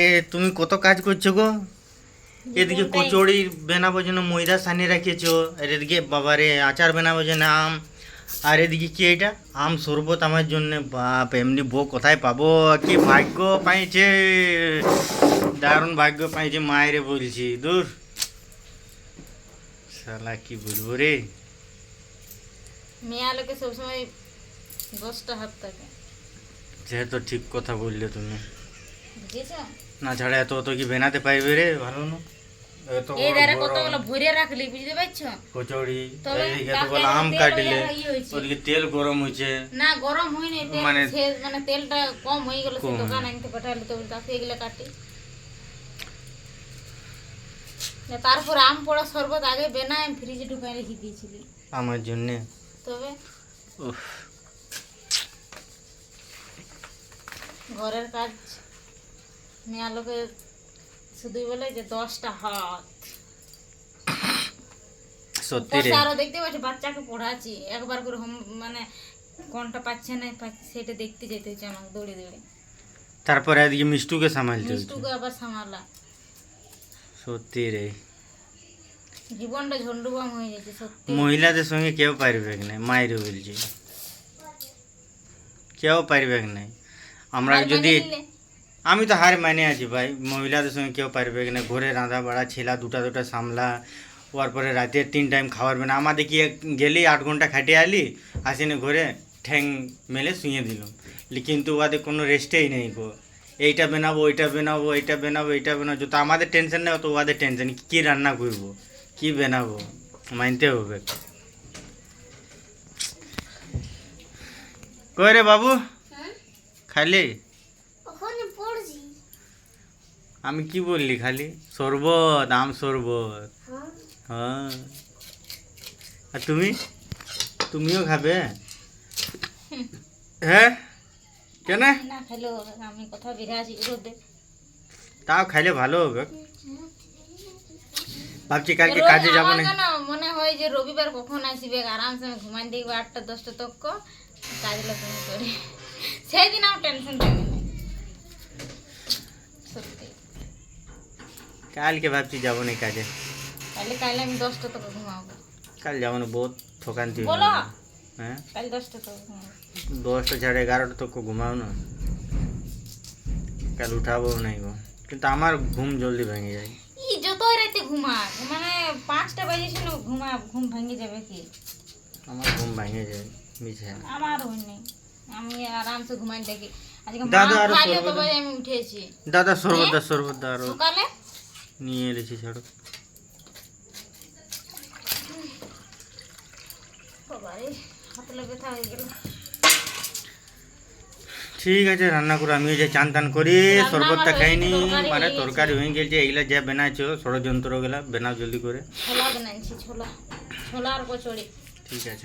এ তুমি কত কাজ করছ গো? এদিকে কচুরি বানাবো জন্য ময়দা সানিয়ে রাখিয়েছো আর এদিকে বাবারে আচার বানাবো জন্য আম আর এদিকে কি এটা? আম শরবত আমার জন্য বাপ এমনি বউ কোথায় পাবো? কি ভাগ্য পাইছে? দারুণ ভাগ্য পাইছে মায়েরে বলছি দূর। শালা কি বলব রে? মেয়ে সবসময় দশটা হাত থাকে। যেহেতু ঠিক কথা বললে তুমি। বুঝেছ? না ছাড়া এত অত কি বানাতে পারবে রে? ভালো না এই ধারে কতগুলো ভরে রাখলি বুঝতে পারছ? কচুরি তবে এদিকে আম কাটলে ওইটা হয়েছে। ওদিকে তেল গরম হয়েছে। না গরম হয়নি মানে- মানে তেলটা কম হয়ে গেল সে দোকান আনতে পাঠালে তো তাকে এগুলো কাটি? তারপর আম পড়া শরবত আগে বেনা আমি ফ্রিজে ঢুকাই রেখে দিয়েছিলি। আমার জন্য? তবে উফ। ঘরের কাজ মেয়া লোকে শুধুই বলে যে দশটা হাত সত্যি রে পাশে আরো দেখতে পাচ্ছি বাচ্চাকে পড়াচ্ছি একবার করে হোম মানে কোনটা পাচ্ছে না পাচ্ছে সেটা দেখতে যেতে হচ্ছে আমাকে দৌড়ে দৌড়ে তারপরে এদিকে মিষ্টুকে সামালতে হচ্ছে মিষ্টুকে আবার সামালা সত্যি রে জীবনটা ঝন্ডুবাম হয়ে যাচ্ছে সত্যি মহিলাদের সঙ্গে কেউ পারবে না মায়ের বলছি কেউ পারবে না আমরা আর যদি মেনে নিলে? আমি তো হার মানে আছি ভাই। মহিলাদের সঙ্গে কেউ পারবে না ঘরে রাঁধা বাড়া ছেলা দুটা দুটা সামলা ওর পরে রাতে তিন টাইম খাওয়ার না আমাদের কি গেলি আট ঘণ্টা খাটিয়ে আলি আসিনি ঘরে ঠ্যাং মেলে শুয়ে দিলাম। কিন্তু ওদের কোনো রেস্টেই নেই গো। এইটা বানাবো ওইটা বানাবো এইটা বানাবো এইটা বানাবো। যত আমাদের টেনশন নেই তো ওদের টেনশন কী রান্না করব কি বানাবো মানতে হবে। কই রে বাবু? খালি? আমি কি বললি খালি শরবত আম শরবত হ্যাঁ আর তুমি তুমিও খাবে হ্যাঁ কেন না খেলো আমি কথা বেড়ে আছি রোদে তাও খাইলে ভালো হবে ভাবছি কালকে রোজ কাজে যাবো আমার না কেন মনে হয় যে রবিবার কখন আসবে আরামসে আমি ঘুমাই দেখবো আটটা দশটা তক কাজগুলো তুমি করে সেই দিন আমার টেনশন থাকে কালকে ভাবছি যাবো না কাজে তাহলে কাল আমি দশটা তক ঘুমাবো কাল যাবো না বহুত ঠকান্তি হয়ে বলো। যাবে। হ্যাঁ কাল দশটা তক ঘুমাবো দশটা সাড়ে এগারোটা তো ঘুমাও না কাল উঠাবো নাই গো কিন্তু আমার ঘুম জলদি ভেঙে যায় ই যতই রাতে ঘুমা মানে পাঁচটা বাজে ছিল ঘুমা ঘুম ভেঙে যাবে কি আমার ঘুম ভেঙে যায় মিছে আমার হয়নি আমি আরামসে ঘুমাই দেখি আজকে মা দাদা, আরো খাইলে শরবত তবে আমি উঠেছি দাদা শরবত দা শরবত দা আরো সকালে নিয়ে এলেছি ছাড়ো। ঠিক আছে রান্না করে আমিও যে চান টান করি শরবতটা খাইনি। মানে তরকারি হয়ে গেছে। এগুলা যা বানাইছো ষড়যন্ত্রগুলা বানাও জলদি করে। ছোলা বানাইছি ছোলা। ছোলা আর কচড়ি ঠিক আছে।